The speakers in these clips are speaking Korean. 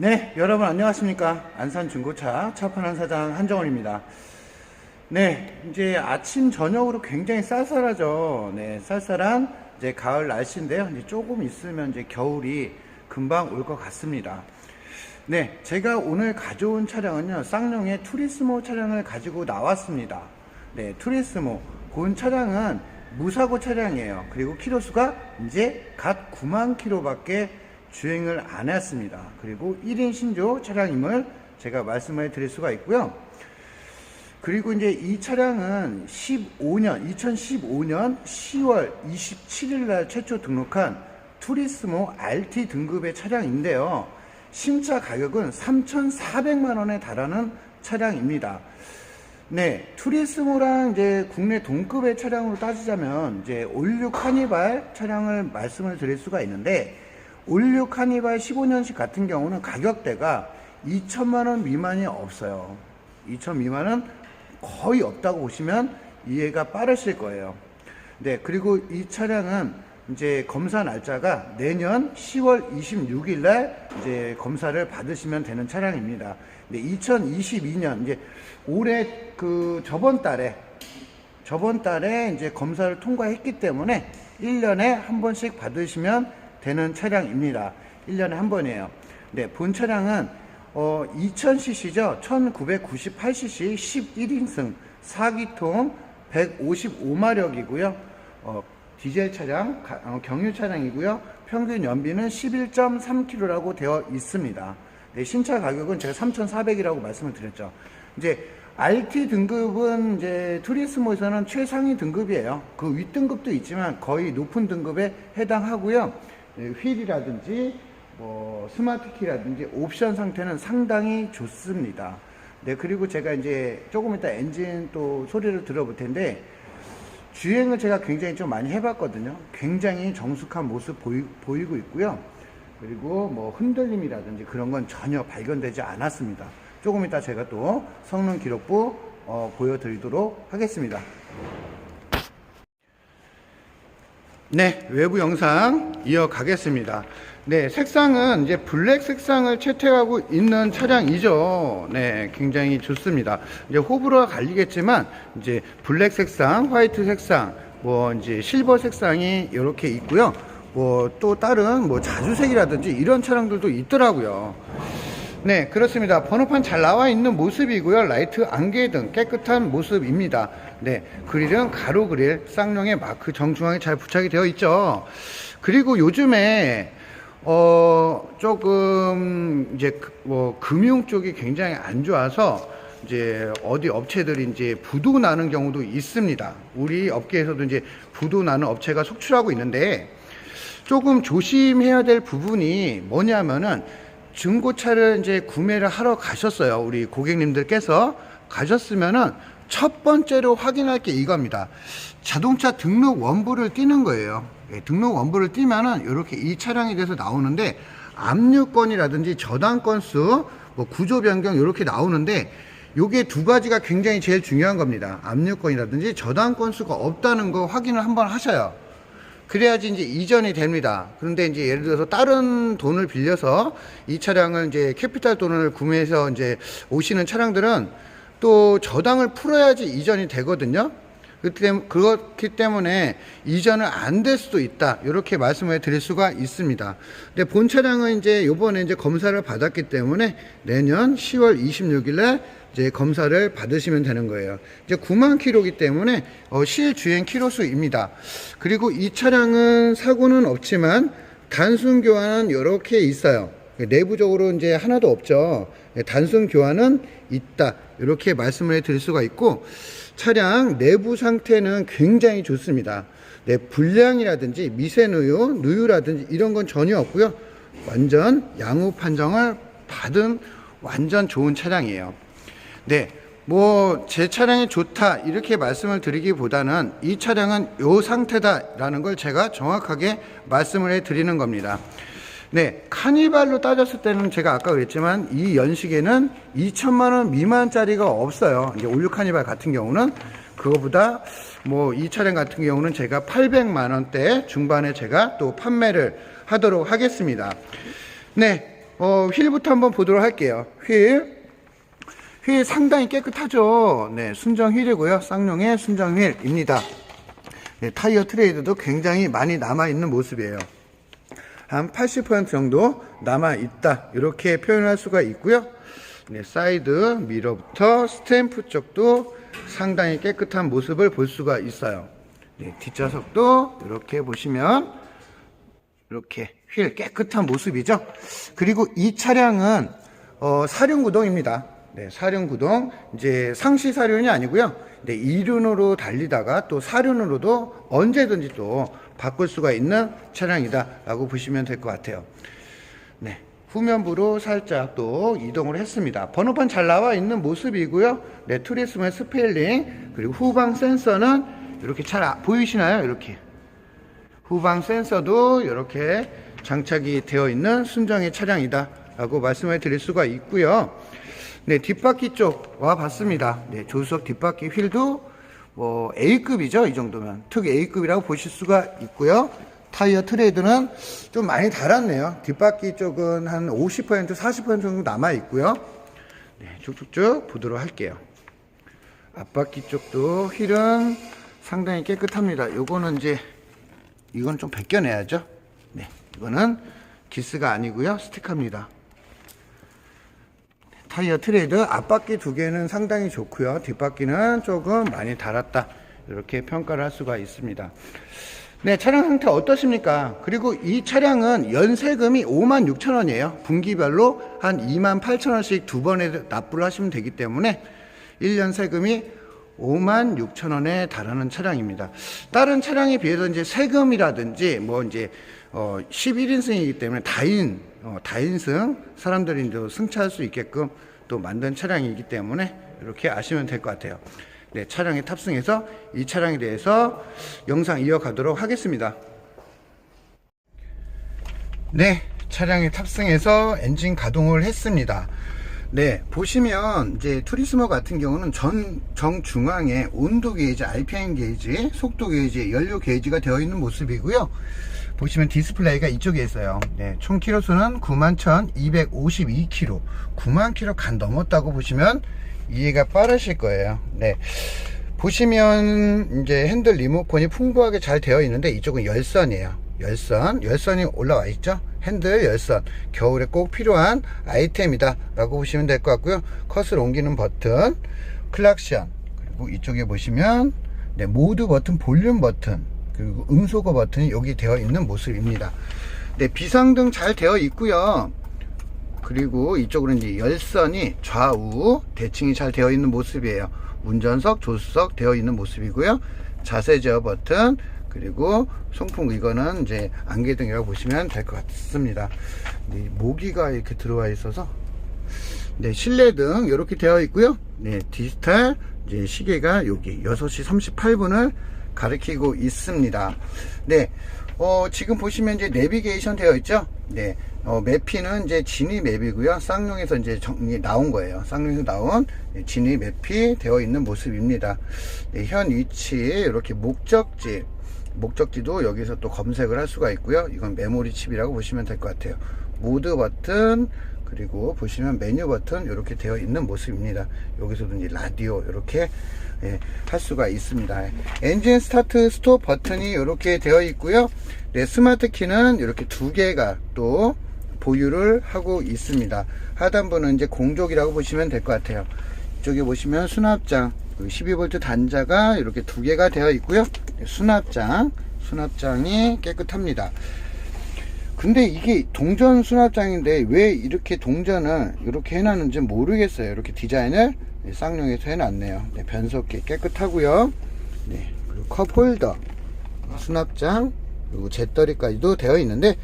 네, 여러분 안녕하십니까. 안산 중고차 차판한 사장 한정원입니다. 네, 이제 아침, 저녁으로 굉장히 쌀쌀하죠. 네, 쌀쌀한 이제 가을 날씨인데요. 이제 조금 있으면 이제 겨울이 금방 올 것 같습니다. 네, 제가 오늘 가져온 차량은요, 쌍용의 투리스모 차량을 가지고 나왔습니다. 네, 투리스모. 본 차량은 무사고 차량이에요. 그리고 키로수가 이제 갓 9만 킬로밖에 주행을 안 했습니다. 그리고 1인 신조 차량임을 제가 말씀을 드릴 수가 있고요. 그리고 이제 이 차량은 15년, 2015년 10월 27일 날 최초 등록한 투리스모 RT 등급의 차량인데요. 신차 가격은 3,400만 원에 달하는 차량입니다. 네, 투리스모랑 이제 국내 동급의 차량으로 따지자면 이제 올류 카니발 차량을 말씀을 드릴 수가 있는데 올류 카니발 15년식 같은 경우는 가격대가 2천만 원 미만이 없어요. 2천 미만은 거의 없다고 보시면 이해가 빠르실 거예요. 네, 그리고 이 차량은 이제 검사 날짜가 내년 10월 26일 날 이제 검사를 받으시면 되는 차량입니다. 네, 2022년 이제 올해 그 저번 달에 저번 달에 이제 검사를 통과했기 때문에 1년에 한 번씩 받으시면 되는 차량입니다. 1년에 한 번이에요. 네, 본 차량은 어, 2000cc죠. 1998cc 11인승 4기통 155마력이고요. 어, 디젤 차량, 가- 어, 경유 차량이고요. 평균 연비는 11.3km라고 되어 있습니다. 네, 신차 가격은 제가 3,400이라고 말씀을 드렸죠. 이제 RT 등급은 이제 투리스모에서는 최상위 등급이에요. 그 윗등급도 있지만 거의 높은 등급에 해당하고요. 네, 휠이라든지 뭐 스마트키라든지 옵션 상태는 상당히 좋습니다. 네, 그리고 제가 이제 조금 이따 엔진 또 소리를 들어볼 텐데 주행을 제가 굉장히 좀 많이 해봤거든요. 굉장히 정숙한 모습 보이, 보이고 있고요. 그리고 뭐 흔들림이라든지 그런 건 전혀 발견되지 않았습니다. 조금 이따 제가 또 성능 기록부 어, 보여드리도록 하겠습니다. 네, 외부 영상 이어가겠습니다. 네, 색상은 이제 블랙 색상을 채택하고 있는 차량이죠. 네, 굉장히 좋습니다. 이제 호불호가 갈리겠지만, 이제 블랙 색상, 화이트 색상, 뭐 이제 실버 색상이 이렇게 있고요. 뭐 또 다른 뭐 자주색이라든지 이런 차량들도 있더라고요. 네, 그렇습니다. 번호판 잘 나와 있는 모습이고요. 라이트 안개 등 깨끗한 모습입니다. 네, 그릴은 가로 그릴 쌍용의 마크 정중앙에 잘 부착이 되어 있죠. 그리고 요즘에 어 조금 이제 그- 뭐 금융 쪽이 굉장히 안 좋아서 이제 어디 업체들이 이제 부도 나는 경우도 있습니다. 우리 업계에서도 이제 부도 나는 업체가 속출하고 있는데 조금 조심해야 될 부분이 뭐냐면은 중고차를 이제 구매를 하러 가셨어요. 우리 고객님들께서 가셨으면은 첫 번째로 확인할 게 이겁니다. 자동차 등록 원부를 띄는 거예요. 예, 등록 원부를 띄면은 이렇게 이 차량에 대해서 나오는데 압류권이라든지 저당 건수, 뭐 구조 변경 이렇게 나오는데 요게 두 가지가 굉장히 제일 중요한 겁니다. 압류권이라든지 저당 건수가 없다는 거 확인을 한번 하셔요. 그래야지 이제 이전이 됩니다. 그런데 이제 예를 들어서 다른 돈을 빌려서 이 차량을 이제 캐피탈 돈을 구매해서 이제 오시는 차량들은 또 저당을 풀어야지 이전이 되거든요. 그렇기 때문- 그렇기 때문에 이전을 안 될 수도 있다. 이렇게 말씀을 드릴 수가 있습니다. 근데 본 차량은 이제 요번에 이제 검사를 받았기 때문에 내년 10월 26일에 이제 검사를 받으시면 되는 거예요. 이제 9만 킬로기 때문에 어, 실주행 킬로수입니다. 그리고 이 차량은 사고는 없지만 단순 교환은 이렇게 있어요. 내부적으로 이제 하나도 없죠. 단순 교환은 있다. 이렇게 말씀을 드릴 수가 있고 차량 내부 상태는 굉장히 좋습니다. 네, 불량이라든지 미세누유, 누유라든지 이런 건 전혀 없고요. 완전 양호 판정을 받은 완전 좋은 차량이에요. 네. 뭐, 제 차량이 좋다, 이렇게 말씀을 드리기보다는 이 차량은 요 상태다라는 걸 제가 정확하게 말씀을 해 드리는 겁니다. 네. 카니발로 따졌을 때는 제가 아까 그랬지만 이 연식에는 2천만 원 미만짜리가 없어요. 이제 올류 카니발 같은 경우는 그거보다 뭐 이 차량 같은 경우는 제가 800만 원대 중반에 제가 또 판매를 하도록 하겠습니다. 네. 어, 휠부터 한번 보도록 할게요. 휠. 휠 상당히 깨끗하죠. 네, 순정 휠이고요. 쌍용의 순정 휠입니다. 네, 타이어 트레이드도 굉장히 많이 남아있는 모습이에요. 한 80% 정도 남아 있다. 이렇게 표현할 수가 있고요. 네, 사이드 미러부터 스탬프 쪽도 상당히 깨끗한 모습을 볼 수가 있어요. 네, 뒷좌석도 이렇게 보시면 이렇게 휠 깨끗한 모습이죠. 그리고 이 차량은 어, 사륜구동입니다. 네, 사륜구동 이제 상시 사륜이 아니고요. 네, 이륜으로 달리다가 또 사륜으로도 언제든지 또 바꿀 수가 있는 차량이다라고 보시면 될 것 같아요. 네, 후면부로 살짝 또 이동을 했습니다. 번호판 잘 나와 있는 모습이고요. 네, 투리스모의 스페일링 그리고 후방 센서는 이렇게 잘 아- 보이시나요? 이렇게 후방 센서도 이렇게 장착이 되어 있는 순정의 차량이다 라고 말씀을 드릴 수가 있고요 네 뒷바퀴 쪽 와 봤습니다. 네 조수석 뒷바퀴 휠도 뭐 A급이죠 이 정도면. 특 A급이라고 보실 수가 있고요. 타이어 트레이드는 좀 많이 달았네요. 뒷바퀴 쪽은 한 50% 40% 정도 남아 있고요. 네 쭉쭉쭉 보도록 할게요. 앞바퀴 쪽도 휠은 상당히 깨끗합니다. 요거는 이제 이건 좀 벗겨내야죠. 네, 이거는 기스가 아니고요. 스티커입니다. 타이어 트레이드 앞바퀴 두 개는 상당히 좋고요. 뒷바퀴는 조금 많이 달았다. 이렇게 평가를 할 수가 있습니다. 네, 차량 상태 어떠십니까? 그리고 이 차량은 연세금이 5만 6천 원이에요. 분기별로 한 2만 8천 원씩 두 번에 납부를 하시면 되기 때문에 1년 세금이 5만 6천 원에 달하는 차량입니다. 다른 차량에 비해서 이제 세금이라든지 뭐 이제 어 11인승이기 때문에 다인 어 다인승 사람들이 이제 승차할 수 있게끔 또 만든 차량이기 때문에 이렇게 아시면 될 것 같아요. 네, 차량에 탑승해서 이 차량에 대해서 영상 이어가도록 하겠습니다. 네, 차량에 탑승해서 엔진 가동을 했습니다. 네, 보시면 이제 투리스모 같은 경우는 전 정중앙에 온도 게이지, RPM 게이지, 속도 게이지, 연료 게이지가 되어 있는 모습이고요. 보시면 디스플레이가 이쪽에 있어요. 네, 총 키로수는 91,252km, 9만 km 간 넘었다고 보시면 이해가 빠르실 거예요. 네. 보시면 이제 핸들 리모컨이 풍부하게 잘 되어 있는데 이쪽은 열선이에요. 열선, 열선이 올라와 있죠. 핸들 열선, 겨울에 꼭 필요한 아이템이다 라고 보시면 될 것 같고요. 컷을 옮기는 버튼, 클락션, 그리고 이쪽에 보시면 네, 모드 버튼, 볼륨 버튼, 그리고 음소거 버튼이 여기 되어 있는 모습입니다. 네, 비상등 잘 되어 있고요. 그리고 이쪽으로 이제 열선이 좌우 대칭이 잘 되어 있는 모습이에요. 운전석, 조수석 되어 있는 모습이고요. 자세 제어 버튼, 그리고 송풍 이거는 이제 안개등이라고 보시면 될 것 같습니다. 네, 모기가 이렇게 들어와 있어서 네, 실내등 이렇게 되어 있고요. 네, 디지털 이제 시계가 여기 6시 38분을 가리키고 있습니다. 네, 어, 지금 보시면 이제 내비게이션 되어 있죠. 네, 어, 맵피는 이제 진위 맵이고요. 쌍용에서 이제 정리 나온 거예요. 쌍용에서 나온 진위 맵이 되어 있는 모습입니다. 네, 현 위치 이렇게 목적지 목적지도 여기서 또 검색을 할 수가 있고요. 이건 메모리 칩이라고 보시면 될 것 같아요. 모드 버튼 그리고 보시면 메뉴 버튼 이렇게 되어 있는 모습입니다. 여기서도 이제 라디오 이렇게 예, 할 수가 있습니다. 엔진 스타트 스톱 버튼이 이렇게 되어 있고요. 네, 스마트 키는 이렇게 두 개가 또 보유를 하고 있습니다. 하단부는 이제 공족이라고 보시면 될 것 같아요. 이쪽에 보시면 수납장 12V 단자가 이렇게 두 개가 되어 있고요. 네, 수납장, 수납장이 깨끗합니다. 근데 이게 동전 수납장인데 왜 이렇게 동전을 이렇게 해놨는지 모르겠어요. 이렇게 디자인을 쌍용에서 해놨네요. 네, 변속기 깨끗하고요. 네, 그리고 컵 홀더, 수납장, 그리고 재떨이까지도 되어 있는데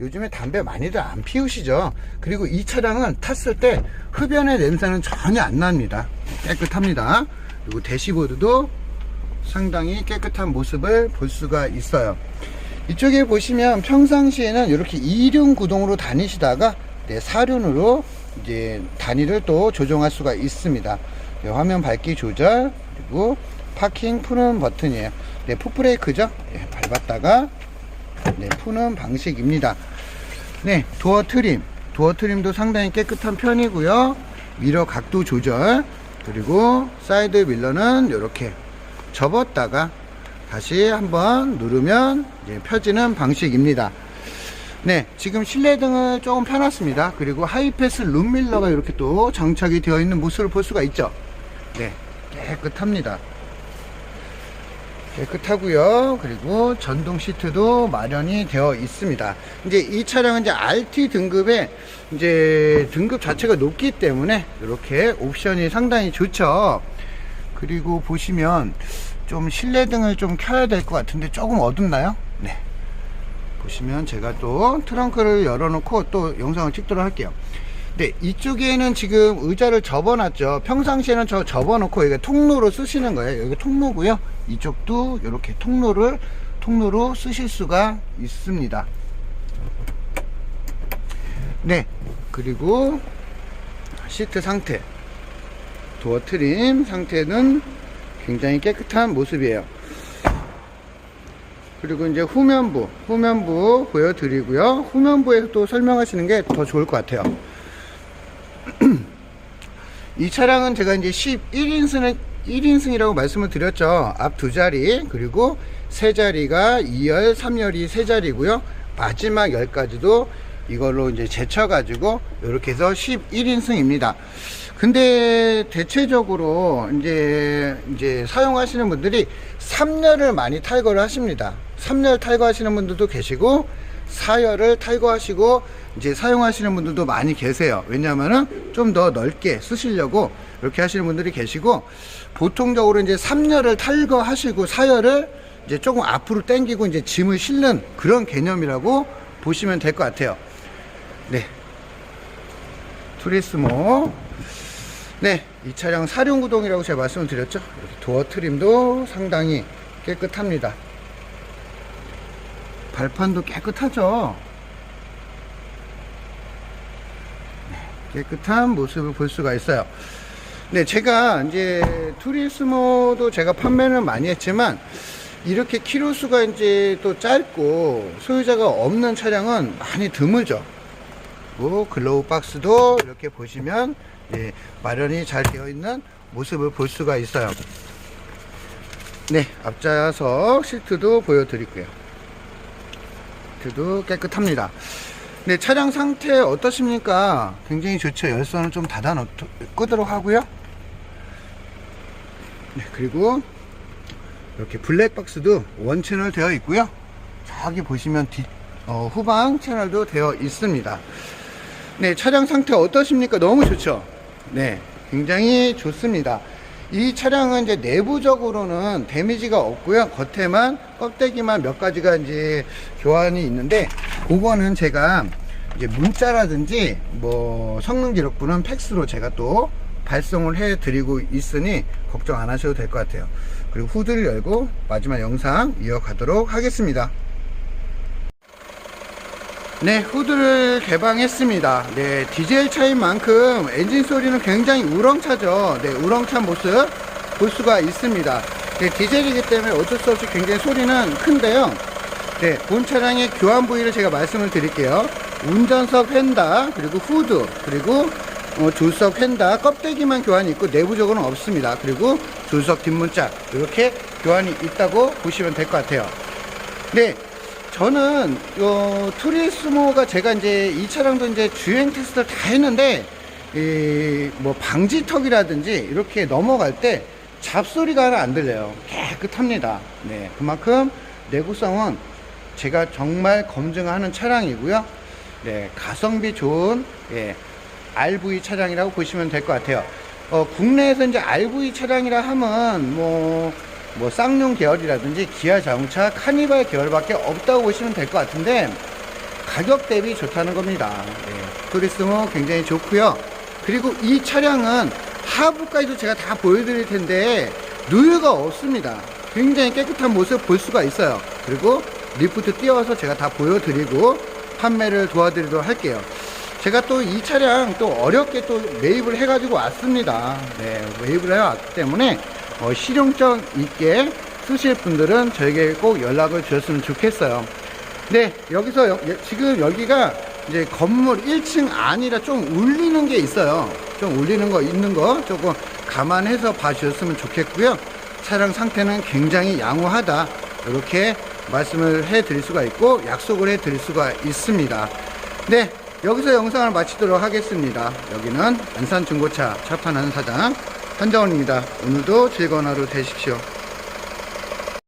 요즘에 담배 많이들 안 피우시죠. 그리고 이 차량은 탔을 때 흡연의 냄새는 전혀 안 납니다. 깨끗합니다. 그리고 대시보드도 상당히 깨끗한 모습을 볼 수가 있어요. 이쪽에 보시면 평상시에는 이렇게 이륜 구동으로 다니시다가 네, 사륜으로 이제 단위를 또 조정할 수가 있습니다. 네, 화면 밝기 조절 그리고 파킹 푸는 버튼이에요. 네, 풋브레이크죠. 네, 밟았다가 네, 푸는 방식입니다. 네, 도어 트림 도어 트림도 상당히 깨끗한 편이고요. 미러 각도 조절 그리고 사이드 밀러는 이렇게 접었다가 다시 한번 누르면 펴지는 방식입니다. 네, 지금 실내 등을 조금 펴놨습니다. 그리고 하이패스 룸밀러가 이렇게 또 장착이 되어 있는 모습을 볼 수가 있죠. 네, 깨끗합니다. 깨끗하고요. 그리고 전동 시트도 마련이 되어 있습니다. 이제 이 차량은 이제 RT 등급의 이제 등급 자체가 높기 때문에 이렇게 옵션이 상당히 좋죠. 그리고 보시면 좀 실내 등을 좀 켜야 될 것 같은데 조금 어둡나요? 네. 보시면 제가 또 트렁크를 열어놓고 또 영상을 찍도록 할게요. 네, 이쪽에는 지금 의자를 접어놨죠. 평상시에는 저 접어놓고 이게 통로로 쓰시는 거예요. 여기 통로고요. 이쪽도 이렇게 통로를 통로로 쓰실 수가 있습니다. 네, 그리고 시트 상태, 도어 트림 상태는 굉장히 깨끗한 모습이에요. 그리고 이제 후면부, 후면부 보여드리고요. 후면부에서 또 설명하시는 게 더 좋을 것 같아요. 이 차량은 제가 이제 11인승을 1인승이라고 말씀을 드렸죠. 앞 두 자리, 그리고 세 자리가 2열, 3열이 세 자리고요. 마지막 열까지도 이걸로 이제 제쳐 가지고 이렇게 해서 11인승입니다. 근데 대체적으로 이제 이제 사용하시는 분들이 3열을 많이 탈거를 하십니다. 3열 탈거하시는 분들도 계시고 4열을 탈거하시고 이제 사용하시는 분들도 많이 계세요. 왜냐하면은 좀 더 넓게 쓰시려고 이렇게 하시는 분들이 계시고 보통적으로 이제 3열을 탈거하시고 4열을 이제 조금 앞으로 당기고 이제 짐을 실는 그런 개념이라고 보시면 될 것 같아요. 네. 투리스모. 네. 이 차량 사륜구동이라고 제가 말씀을 드렸죠. 이렇게 도어 트림도 상당히 깨끗합니다. 발판도 깨끗하죠. 네, 깨끗한 모습을 볼 수가 있어요. 네, 제가 이제 투리스모도 제가 판매를 많이 했지만 이렇게 키로수가 이제 또 짧고 소유자가 없는 차량은 많이 드물죠. 그리고 글로우 박스도 이렇게 보시면 예, 마련이 잘 되어 있는 모습을 볼 수가 있어요. 네, 앞좌석 시트도 보여드릴게요. 시트도 깨끗합니다. 네, 차량 상태 어떠십니까? 굉장히 좋죠. 열선을 좀 닫아 놓도록 하고요. 네, 그리고 이렇게 블랙박스도 원 채널 되어 있고요. 저기 보시면 뒤, 어, 후방 채널도 되어 있습니다. 네, 차량 상태 어떠십니까? 너무 좋죠? 네, 굉장히 좋습니다. 이 차량은 이제 내부적으로는 데미지가 없고요. 겉에만 껍데기만 몇 가지가 이제 교환이 있는데 그거는 제가 이제 문자라든지 뭐 성능 기록부는 팩스로 제가 또 발송을 해 드리고 있으니 걱정 안 하셔도 될 것 같아요. 그리고 후드를 열고 마지막 영상 이어가도록 하겠습니다. 네, 후드를 개방했습니다. 네, 디젤 차인 만큼 엔진 소리는 굉장히 우렁차죠. 네, 우렁찬 모습 볼 수가 있습니다. 네, 디젤이기 때문에 어쩔 수 없이 굉장히 소리는 큰데요. 네, 본 차량의 교환 부위를 제가 말씀을 드릴게요. 운전석 휀다, 그리고 후드, 그리고 어, 조수석 휀다, 껍데기만 교환이 있고 내부적으로는 없습니다. 그리고 조수석 뒷문짝 이렇게 교환이 있다고 보시면 될 것 같아요. 네, 저는 요 투리스모가 제가 이제 이 차량도 이제 주행 테스트를 다 했는데 이 뭐 방지턱이라든지 이렇게 넘어갈 때 잡소리가 안 들려요. 깨끗합니다. 네, 그만큼 내구성은 제가 정말 검증하는 차량이고요. 네, 가성비 좋은 예, RV 차량이라고 보시면 될 것 같아요. 어, 국내에서 이제 RV 차량이라 하면 뭐, 뭐 쌍용 계열이라든지 기아 자동차 카니발 계열밖에 없다고 보시면 될 것 같은데 가격 대비 좋다는 겁니다. 네, 투리스모 굉장히 좋고요. 그리고 이 차량은 하부까지도 제가 다 보여드릴 텐데 누유가 없습니다. 굉장히 깨끗한 모습 볼 수가 있어요. 그리고 리프트 띄워서 제가 다 보여드리고 판매를 도와드리도록 할게요. 제가 또 이 차량 또 어렵게 또 매입을 해가지고 왔습니다. 네, 매입을 해왔기 때문에 어, 실용성 있게 쓰실 분들은 저에게 꼭 연락을 주셨으면 좋겠어요. 네, 여기서 여- 여- 지금 여기가 이제 건물 1층 안이라 좀 울리는 게 있어요. 좀 울리는 거 있는 거 조금 감안해서 봐주셨으면 좋겠고요. 차량 상태는 굉장히 양호하다. 이렇게 말씀을 해 드릴 수가 있고 약속을 해 드릴 수가 있습니다. 네. 여기서 영상을 마치도록 하겠습니다. 여기는 안산중고차 차판하는 사장 한정원입니다. 오늘도 즐거운 하루 되십시오.